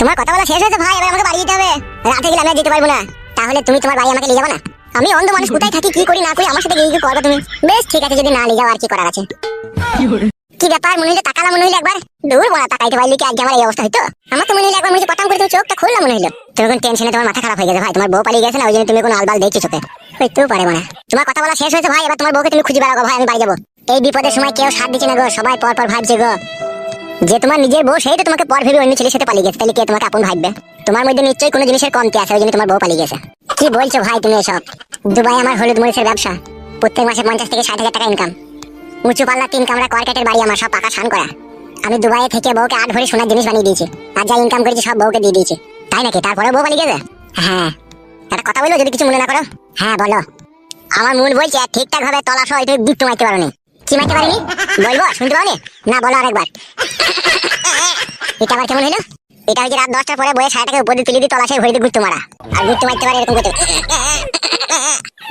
তোমার কথা বলা শেষ হয়েছে ভাই, এবার আমাকে বাড়ি যেতে হবে। রাতে গেলে আমি যেতে পারব না। তাহলে তুমি তোমার বাড়ি আমাকে নিয়ে যাবে না? আমি অন্ধ মানুষ, কোথায় থাকি, কি করি, না করি, আমার সাথে গিয়ে করবে তুমি। বেশ, ঠিক আছে, যদি না নিয়ে যাও আর কি করার আছে। কি ব্যাপার, মনে হইল তাকালাম মনে হইল একবার? দূর বড়া তাকাইতে পারলি কি আজকে আমার এই অবস্থা হইতো? আমার তো মনে হইল একবার মনে পটাম করে তুমি চোখটা খুললাম মনে হইল। তুমি কোন টেনশনে তোমার মাথা খারাপ হয়ে গেছে ভাই, তোমার বউ পালিয়ে গেছে না, ওই জন্য তুমি কোনো আলবাল দেখছ চোখে। হইতেও পারে মানে তোমার কথা বলা শেষ হয়েছে ভাই, এবার তোমার বউকে তুমি খুঁজে বেড়াবো ভাই, আমি বাড়ি যাব। এই বিপদের সময় কেউ সাথ দিচ্ছে না গো, সবাই পর পর ভাবছে গো। যে তোমার নিজের বউ, সেই তো তোমাকে পর ভেবে অন্য ছেলের সাথে পালিয়ে গেছে। তাহলে কে তোমাকে আপন ভাববে? তোমার মধ্যে নিশ্চয়ই কোনো জিনিসের কমতি আছে, ওই জন্য তোমার বউ পালিয়ে গেছে। কি বলছো ভাই তুমি এসব? দুবাই আমার হলুদ মরিচের ব্যবসা। প্রত্যেক মাসে পঞ্চাশ থেকে ষাট হাজার টাকা ইনকাম উঁচু পাল্লা তিন কামরা কর্কেটের বাড়ি আমার, সব পাকা ছান করা। আমি দুবাইয়ে থেকে বউকে আট ভরি সোনার জিনিস বানিয়ে দিয়েছি। আর যা ইনকাম করেছি সব বউকে দিয়ে দিয়েছি। তাই নাকি? তারপরে বউ পালিয়ে গেছে? হ্যাঁ। একটা কথা বলব যদি কিছু মনে না করো। হ্যাঁ বলো। আমার মন বলছে ঠিকঠাক ভাবে তলা সহ একটু দিকটু মারতে পারোনি। কি মারতে পারিনি? বলব, শুনতে পাওনি? না, বলো আরেকবার। এটা আবার কেমন হলো এটা হচ্ছে রাত দশটার পরে বইয়ের সাড়ে উপর দিয়ে তুলে দিয়ে তলাশে ভরিতে ঘুরতে মারা। আর ঘুরতে মারতে পারে এরকম করতে।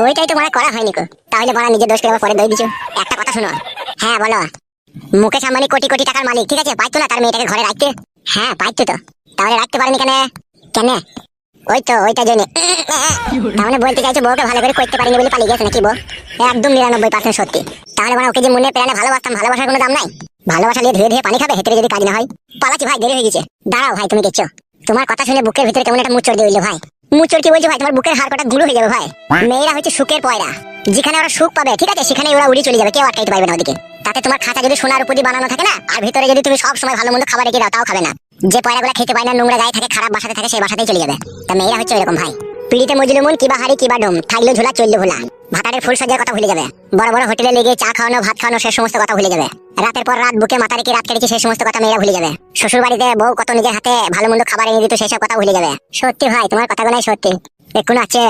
ওইটাই তো মনে করা হয়নি কো তাহলে বলা, নিজের দোষ পরে দই দিছো। একটা কথা শোনো। হ্যাঁ বলো। মুকেশ আম্বানি কোটি কোটি টাকার মালিক, ঠিক আছে? পাইতো না তার মেয়েটাকে ঘরে রাখতে। হ্যাঁ পাইতো তো। তাহলে রাখতে পারেনি কেন? কেন? ওই তো ওইটা জন্য। তাহলে বলতে চাইছো বউকে ভালো করে করতে পারিনি বলে পালিয়ে গেছে নাকি বউ? একদম নিরানব্বই পার্সেন্ট সত্যি। তাহলে মানে ওকে যে মনে প্রাণে ভালোবাসতাম, ভালোবাসার কোনো দাম নাই? ভালোবাসা নিয়ে ধুয়ে ধুয়ে পানি খাবে, হেঁটে যদি কাজ না হয়? পালাচ্ছি ভাই, দেরি হয়ে গেছে। দাঁড়াও ভাই, তুমি দেখছ। তোমার কথা শুনে বুকের ভিতরে কেমন একটা মুচড় দিয়ে ভাই। মুচড় কি বলছো ভাই? তোমার বুকের হাড় কটা গুঁড়ো হয়ে যাবে ভাই। মেয়েরা হচ্ছে সুখের পয়রা। যেখানে ওরা সুখ পাবে, ঠিক আছে সেখানে ওরা উড়ে চলে যাবে, কেউ আটকাইতে পারবে না ওদিকে। তাতে তোমার খাতা যদি সোনার উপর বানানো থাকে না, আর ভিতরে যদি তুমি সব সময় ভালো মন্দ খাবার রেখে দাও, তাও খাবে না। যে পয়রাগুলো খেতে পায় না, নোংরা গায়ে থাকে, খারাপ বাসাতে থাকে, সেই বাসাতেই চলে যাবে। তা মেয়েরা হচ্ছে এরকম ভাই। পিড়িতে মজলু মন কিবা হারি কিবা ডোম, থাকলে ঝোলা, চললে ভোলা। ভাতারের ফুল সাজার কথা ভুলে যাবে। বড় বড় হোটেলে লেগে চা খাওয়ানো, ভাত খাওয়ানো, সে সমস্ত কথা ভুলে যাবে। রাতের পর রাত বুকে মাথা রেখে রাত কেটেছে সেই সমস্ত কথা মেয়েরা ভুলে যাবে। শ্বশুর বাড়িতে বউ কত নিজের হাতে ভালো মন্দ খাবার এনে দিত সেই সব কথা ভুলে যাবে। সত্যি ভাই, তোমার কথাগুলাই সত্যি। একটু আছে।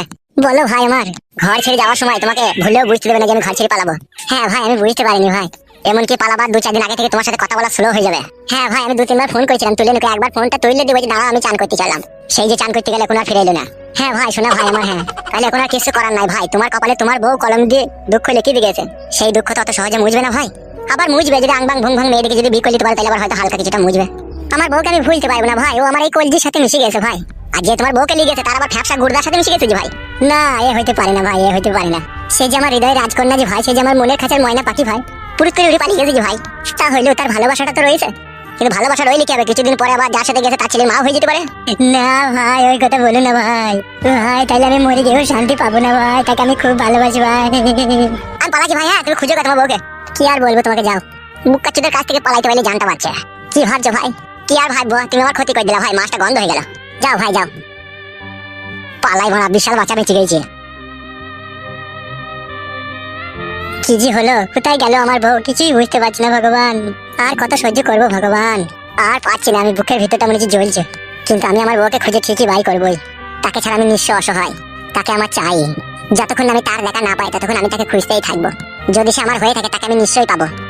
বলো ভাই আমার, ঘর ছেড়ে যাওয়ার সময় তোমাকে ভুলেও বুঝতে দেবে না যে আমি ঘর ছেড়ে পালাবো। হ্যাঁ ভাই, আমি বুঝতে পারিনি ভাই। এমনকি পালাবার দু চার দিন আগে থেকে তোমার সাথে কথা বলা স্লো হয়ে যাবে। হ্যাঁ ভাই, আমি দু তিনবার ফোন করেছিলাম, তুলে নিকে একবার ফোনটা তুলে দেবে যে দাঁড়া আমি চান করতে চাইলাম সেই যে চান করতে গেলে কোনো আর ফিরে এলো না। হ্যাঁ ভাই, শোনা ভাই আমার হ্যাঁ। তাহলে এখন আর কিছু করার নাই ভাই। তোমার কপালে তোমার বউ কলম দিয়ে দুঃখ লিখে দিয়ে গেছে সেই দুঃখ তো অত সহজে মুজবে না ভাই। আবার মুজবে যদি আংবাং ভুং ভাং মেয়েদিকে যদি বিয়ে করে দিতে পারে, তাহলে আবার হয়তো হালকা কিছুটা মুজবে আমার বউকে আমি ভুলতে পারব না ভাই। ও আমার এই কলজির সাথে মিশে গেছে ভাই। আর যে তোমার বউকে লিয়ে গেছে তার আবার ফ্যাপসা গুর্দার সাথে মিশে গেছে যে ভাই। না, এ হইতে পারে না ভাই, এ হইতে পারে না। সে যে আমার হৃদয়ের রাজকন্যা যে ভাই, সে যে আমার মনের খাঁচার ময়না পাখি ভাই। পুরুষ করে উড়ে পালিয়ে গেছে যে ভাই। তা হইলেও তার ভালোবাসাটা তো রয়েছে। কিন্তু ভালোবাসা রইলে কি হবে কিছুদিন পরে আবার যার সাথে গেছে তার ছেলে মা হয়ে যেতে পারে? না ভাই, ওই কথা বলো না ভাই। ভাই তাহলে আমি মরে গিয়েও শান্তি পাবো না ভাই, তাকে আমি খুব ভালোবাসি ভাই। আমি পালাচ্ছি ভাই হ্যাঁ তুমি খুঁজো তোমার বউকে। কি আর বলব তোমাকে, যাও। মুখ কাচ্চুদের কাছ থেকে পালাইতে পারলে জানতে পারছে। কি ভাবছ ভাই? কি আর ভাববো? তুমি আমার ক্ষতি করে দিলা ভাই, মাছটা গন্ধ হয়ে গেল। যাও ভাই, যাও। পালাই ভরা বিশাল বাচ্চা বেঁচে গেছে। কি যে হলো? কোথায় গেল আমার বউ? কিছুই বুঝতে পারছি না, ভগবান। আর কত সহ্য করব, ভগবান? আর পাচ্ছি না, আমি বুকের ভিতরটা মনে হচ্ছে জ্বলছে। কিন্তু আমি আমার বউকে খুঁজে ঠিকই বাই করবোই। তাকে ছাড়া আমি নিঃস্ব অসহায়। তাকে আমার চাই। যতক্ষণ আমি তার দেখা না পাই, ততক্ষণ আমি তাকে খুঁজতেই থাকব। যদি সে আমার হয়ে থাকে, তাকে আমি নিশ্চয়ই পাবো।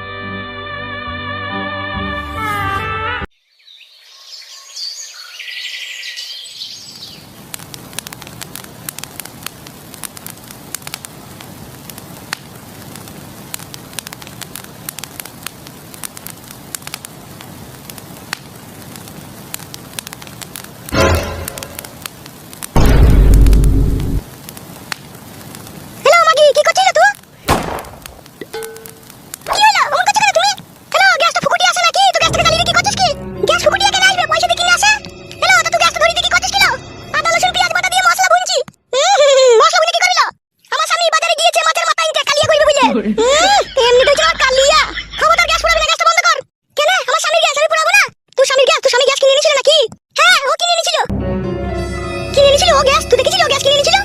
বুঝলে এমনি কইছিল আর কালিয়া। খবরদার গ্যাস পুরাবি না গ্যাসটা বন্ধ কর। কেন? আমার স্বামীর গ্যাস আমি পুরাবো না? তুই স্বামীর গ্যাস তুই স্বামী গ্যাস কিনে এনেছিল নাকি? হ্যাঁ ও কিনে এনেছিল। কিনে এনেছিল ও গ্যাস? তুই দেখেছিলি ও গ্যাস কিনে এনেছিল?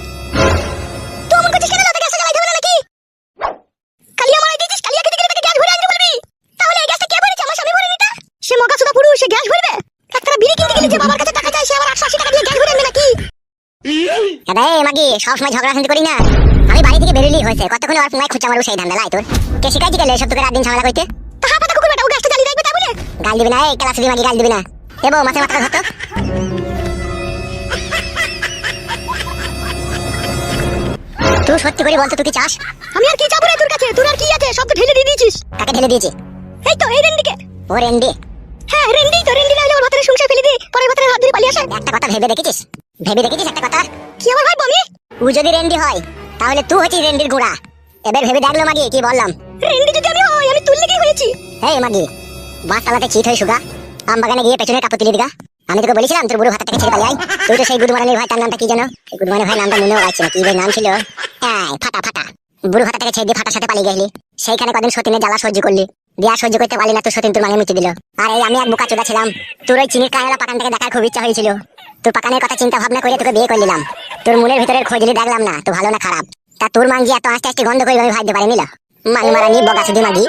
তুই অমন করছিস কেন? তো গ্যাসটা জ্বালাইতে হবে না নাকি? কালিয়া মারাই দিয়েছিস? কালিয়াকে দেখে তাকে গ্যাস ভরে আনতে বলবি? তাহলে এই গ্যাসটা কে ভরেছে? আমার স্বামী ভরে নিতা সে মগা সুদা পুরুষ সে গ্যাস ভরবে? একটা বিড়ি কিনতে গেলে যে বাবার কাছে টাকা চাই সে আবার আটশো আশি টাকা দিয়ে গ্যাস ভরে আনবে নাকি? আরে মাগি সব সময় ঝগড়া শান্তি করি না। আমি বাড়ি থেকে বেরোলি হয়েছে। কতক্ষণ আর তোমায় খুঁজা মারবো সেই ধান্দা লাই তোর। কে শিখাইছি গেলে সব তোকে রাত দিন ঝামেলা করতে? তাহা পাতা কুকুর বেটা ও গ্যাসটা জ্বালিয়ে রাখবে তাই বলে গাল দিবি না এই ক্লাস মাগি গাল দিবি না। এবো মাথায় মাথা ধরতো তুই সত্যি করে বলতো তুই কি চাস? আমি আর কি চাবো রে তোর কাছে? তোর আর কি আছে? সব তো ঢেলে দিয়ে দিয়েছিস। কাকে ঢেলে দিয়েছি? এই তো এই রেন্ডিকে। ও রেন্ডি হ্যাঁ রেন্ডি তো রেন্ডি না হলে ওর ভাতের সংসার ফেলে দে। পরের কথায় হাত ধরে পালিয়ে আসে একটা কথা ভেবে দেখেছিস? ভেবে দেখেছিস একটা কথা? কি আমার ভাই বমি ও যদি রেন্ডি হয় তাহলে তুই হচ্ছিস রেন্ডির গুড়া এবার ভেবে দেখল মাগি কি বললাম। রেন্ডি যদি আমি হই আমি তুললে কি হয়েছি? হেই মাগি বাস তালাতে চিট হয়ে সুগা। আম বাগানে গিয়ে পেছনে কাপড় তুলে দিগা। আমি তোকে বলেছিলাম তোর বুড়ো হাতটাকে ছেড়ে আয়। তুই তো সেই গুদমারানির ভাই তার নামটা কি জানো সেই গুদমারানির ভাই নামটা মনেও আছে না কি ভাই নাম ছিল? হ্যাঁ ফাটা ফাটা। বুড়ো হাতটাকে ছেড়ে দিয়ে ফাটার সাথে পালিয়ে গেলি। সেইখানে কদিন সতীনের জ্বালা সহ্য করলি। দিয়া সহ্য করতে পারলি না তোর সতীন তোর মাঙে মিটে দিল। আর এই আমি এক বোকা চোদা ছিলাম। তোর ওই চিনির কায়লা পাকানটাকে দেখার খুব ইচ্ছা হয়েছিল। তোর পাকানের কথা চিন্তা ভাবনা করে তোকে বিয়ে করলাম তোর মনের ভিতরের খোঁজলি দেখলাম না তো ভালো না খারাপ। তা তোর মাঙ্গি এত আস্তে আস্তে গন্ধ করে আমি ভাবতে পারি নিল? মাং মারানি বগা শুধু মাগি।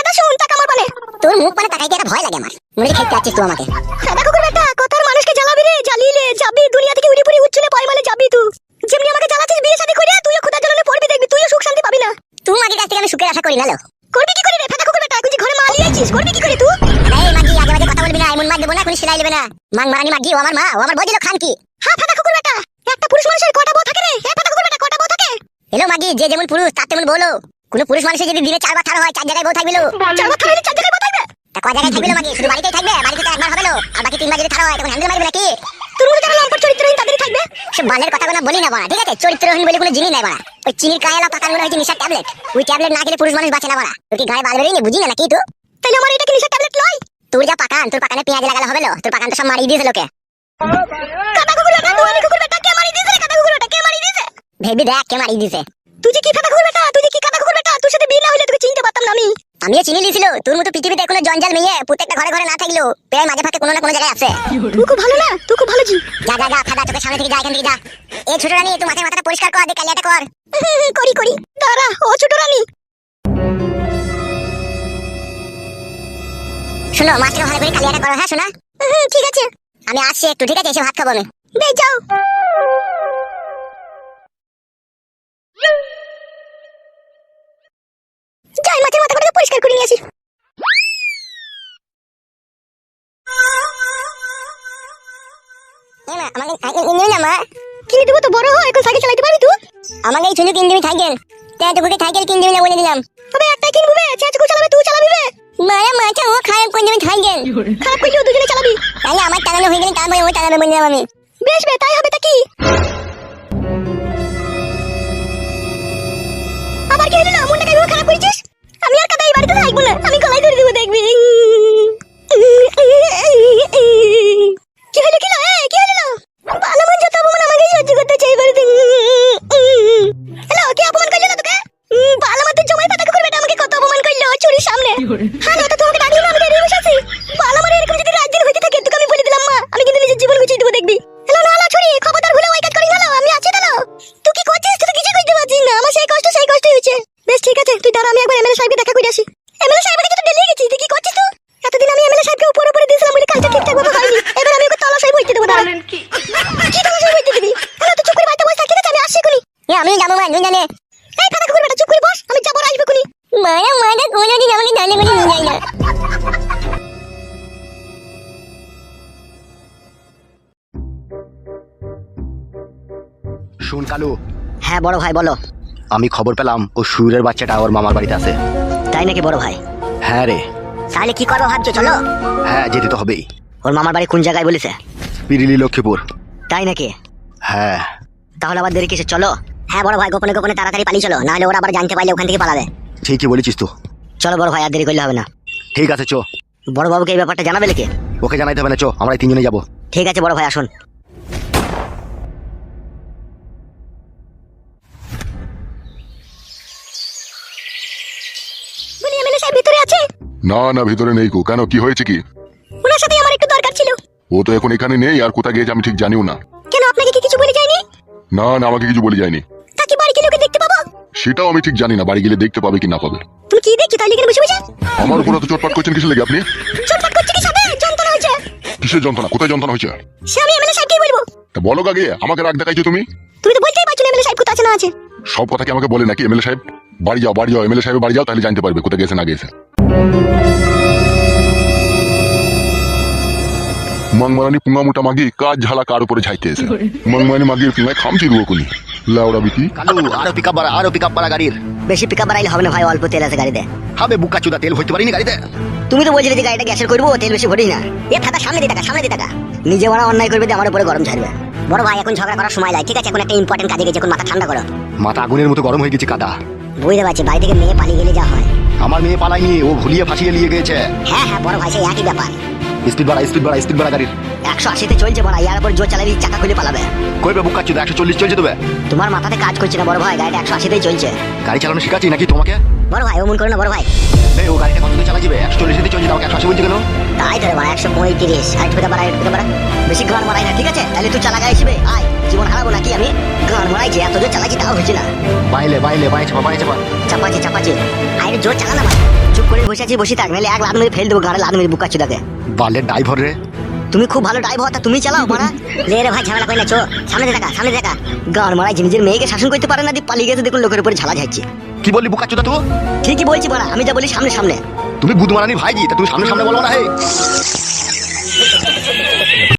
এটা শুন টাকা আমার পানে তোর মুখ মানে তাকাইতে একটা ভয় লাগে আমার। মনে খেতে চাচ্ছিস তুই আমাকে। সাদা কুকুর বেটা কথার মানুষকে জ্বালাবি রে জ্বালিলে যাবি দুনিয়া থেকে উড়ি পুরি উচ্ছলে পয়মালে যাবি তুই। যেমনি আমাকে জ্বালাচ্ছিস বিয়ে শাদী করে তুইও খুদা জ্বালালে পড়বি দেখবি তুইও সুখ শান্তি পাবি না। তুই মাগির কাছ থেকে আমি সুখের আশা করি না লো। করবি কি করে রে? ফাটা কুকুর বেটা তুই ঘরে মালি আছিস করবি কি করে তুই? মার দেবো না নেবে না। মাং মারানি মাগি ও আমার মা ও আমার বদিল খান কি হ্যাঁ ফাটা কুকুর বেটা। একটা পুরুষ মানুষের কটা বউ থাকে রে? এ ফাটা কুকুর বেটা কটা বউ থাকে? এলো মাগি যে যেমন পুরুষ তার তেমন বলো কোন পুরুষ মানুষের যদি দিনে চারবার ছাড়া হয় চার জায়গায় বউ থাকবিলো। চার মাথা হইলে চার জায়গায় বউ থাকবে? তা কয় জায়গায় থাকবিলো মাগি শুধু বাড়িতেই থাকবে? বাড়িতে তো একবার হবে লো আর বাকি তিনবার যদি ছাড়া হয় তখন হ্যান্ডেল মারবে নাকি? তোর মধ্যে যারা লম্পট চরিত্রহীন তাদেরই থাকবে? সে বালের কথা কোনো বলি না বড়া ঠিক আছে? চরিত্রহীন বলে কোনো জিনিস নাই বড়া। ওই চিনির কায়লা পাকান মনে হয়েছে নিশার ট্যাবলেট। ওই ট্যাবলেট না খেলে পুরুষ মানুষ বাঁচে না বড়া। কি গায়ে বাল বেরোয়নি? বুঝি না নাকি তুই? তাইলে আমার এটা কি নিশা ট্যাবলেট লয়? তোর যা পাকান তোর পাকানে পেঁয়াজ লাগালে হবে লো তোর পাকান তো সব মারিয়ে দিয়েছে লোকে। কাটা কুকুর বেটা তুই কুকুর বেটা কে মারি দিয়েছে কাটা কুকুর বেটা কে মারি দিয়েছে? ভেবি দেখ কে মারিয়ে দিয়েছে। তুই যে কি ফাটা কুকুর বেটা? তুই যে কি কাটা কুকুর বেটা? তোর সাথে বিয়ে না হইলে তোকে চিনতে পারতাম না আমি। আমিও চিনি লিছিল তোর মতো পৃথিবীতে কোনো জঞ্জাল মেয়ে প্রত্যেকটা ঘরে ঘরে না থাকলেও প্রায় মাঝে ফাঁকে কোনো না কোনো জায়গায় আছে। তুই খুব ভালো না? তুই খুব ভালো জি। যা যা যা ফাদা তোকে সামনে থেকে যা এখান থেকে যা। এই ছোট রানী তুই মাথায় মাথাটা পরিষ্কার কর দে কালিয়াটা কর। করি করি। দাঁড়া ও ছোট রানী। শোনো, মাছটাকে ভালো করে কালিয়াটা করো হ্যাঁ শোনা? ঠিক আছে। আমি আসছি একটু, ঠিক আছে? এসে, ভাত খাব আমি। যাও। যাই মাছের পরিষ্কার করে নিয়ে আসি। কিনে দিবি তো, বড় হয় এখন সাইকেল চালাতে পারবি তুই? আমাকে এই কিনে দিবি সাইকেল। তাই তোকে সাইকেল কিনে দিবি না বলে দিলাম। তবে একটাই কিনবো বে চেঁচকু চালাবে, তুই চালাবি মারা মাথা ও খারাপ করে দেবে সাইকেল খারাপ করে দুজনে চালাবি? তাহলে আমার টানানো হয়ে গেলে তারপরে ও আমি। বেশ বে তাই হবে তা কি? আবার কি হলো মনটাকে কেন খারাপ করেছিস? আমি আর কাদাই বাড়িতে থাকব না। আমি আমি যাব মা দুই জানে এই ফাটা কুকুর বেটা চুপ করে বস আমি যাব আর আসবে এখনই মারা মারা কোনোদিন আমাকে জানে বলে নিয়ে যায় না শুন কালু হ্যাঁ বড় ভাই বলো আমি খবর পেলাম ও সুরের বাচ্চাটা ওর মামার বাড়িতে আছে তাই নাকি বড় ভাই হ্যাঁ রে তাহলে কি করব ভাবছ চলো হ্যাঁ যেতে তো হবেই ওর মামার বাড়ি কোন জায়গায় বলেছে পিরিলি লক্ষ্মীপুর তাই নাকি হ্যাঁ তাহলে আবার দেরি কিসে চলো হ্যাঁ বড় ভাই গোপনে গোপনে তাড়াতাড়ি পালিয়ে চলো নাহলে ওরা আবার জানতে পারলে ওখান থেকে পালাবে। ঠিকই বলেছিস তো। চলো বড় ভাই আর দেরি করলে হবে না। ঠিক আছে চো। বড় বাবুকে এই ব্যাপারটা জানাবে নাকি ওকে জানাইতে হবে না চো। আমরা এই তিনজনে যাব। ঠিক আছে বড় ভাই আসুন। ভিতরে আছে? না না ভিতরে নেই কো। কেন কি হয়েছে কি? ওনার সাথে আমার একটু দরকার ছিল। ও তো এখন এখানে নেই আর কোথা গিয়েছে আমি ঠিক জানিও না। কেন আপনাকে কি কিছু বলে যায়নি? না না আমাকে কিছু বলে যায়নি। সেটাও আমি ঠিক জানি না বাড়ি গেলে দেখতে পাবে কি না পাবে তুমি কি দেখছ তাহলে এখানে বসে বসে? আমার উপর তো চটপাট করছেন কিসে লেগে আপনি? চটপট করছে কি সাথে যন্ত্রণা হয়েছে। কিসের যন্ত্রণা? কোথায় যন্ত্রণা হয়েছে? সে আমি এমএলএ সাহেবকেই বলব। তা বলো কাকে? আমাকে রাগ দেখাইছো তুমি? তুমি তো বলতেই পারছ না এমএলএ সাহেব কোথায় আছে না আছে। সব কথা কি আমাকে বলে নাকি এমএলএ সাহেব? বাড়ি যাও বাড়ি যাও এমএলএ সাহেব বাড়ি যাও তাহলে জানতে পারবে কোথায় গেছে না গেছে। মংমারানি পুঙ্গা মোটা মাগি কাজ ঝালা কার উপরে ঝাইতে এসে? মংমারানি মাগির পুঙ্গায় খামচি দেবো কুলি। লাউড়া বিটি? কালু আরও পিক আপ বাড়া আরও পিক আপ বাড়া গাড়ির। বেশি পিক আপ বাড়াইলে হবে না ভাই অল্প তেল আছে গাড়িতে। হবে বুকা চুদা তেল হইতে পারিনি গাড়িতে। তুমি তো বলছিলে যে গাড়িটা গ্যাসের করব তেল বেশি ভরিস না। এ ফাটা সামনে দিয়ে টাকা সামনে দিয়ে টাকা নিজে মারা অন্যায় করবে আমার উপরে গরম ছাড়বে। বড় ভাই এখন ঝগড়া করার সময় নাই ঠিক আছে? এখন একটা ইম্পর্টেন্ট কাজে গেছে এখন মাথা ঠান্ডা করো। মাথা আগুনের মতো গরম হয়ে গেছে কাদা। বুঝতে পারছি বাড়ি থেকে মেয়ে পালিয়ে গেলে যা হয়। আমার মেয়ে পালায়নি ও ভুলিয়ে ফাঁসিয়ে নিয়ে গেছে। হ্যাঁ হ্যাঁ বড় ভাই সেই একই ব্যাপার। স্পিড বাড়া স্পিড বাড়া স্পিড বাড়া গাড়ির। একশো আশিতে চলছে মারা ইয়ার উপর জোর চালাবি চাকা খুলে পালাবে। কইবে বুক কাচ্ছি একশো চল্লিশ চলছে তবে তোমার মাথাতে কাজ করছে না বড় ভাই গাড়িটা একশো আশিতেই চলছে। গাড়ি চালানো শিখাচ্ছি নাকি তোমাকে? বড় ভাই ও মন করো না বড় ভাই। এই ও গাড়িটা কত চালা যাবে একশো চল্লিশ চলছে আমাকে একশো আশি বলছে কেন? তাই তো রে একশো পঁয়ত্রিশ ষাট পেতে পারা পেতে পারা বেশি গান মারাই না ঠিক আছে? তাহলে তুই চালা গাড়ি আয়। জীবন হারাবো নাকি আমি? গান মারাইছি এত জোর চালাচ্ছি তাও হয়েছে না। বাইলে বাইলে বাই চাপা বাই চাপা। চাপাচ্ছি চাপাচ্ছি। আরে জোর চালা না চুপ করে বসে আছি বসে থাক নাহলে এক লাখ মেরে ফেল দেবো গাড়ি লাখ মেরে বুকাচ্ছি তাকে বালের ড্রাইভার রে। তুমি খুব ভালো ড্রাইভার তা তুমি চালাও মারা। লে রে ভাই ঝামেলা কই না চো সামনে দেখা সামনে দেখা। গান মারা নিজের মেয়েকে শাসন করতে পারে না দি পালিয়ে গেছে দেখুন লোকের উপরে ঝালা যাচ্ছে কি বলি বুকা চোদা তো ঠিকই বলছি বড়া আমি যা বলি সামনে সামনে। তুমি গুদমারানি ভাইজি তা তুমি সামনে সামনে বলো না হে।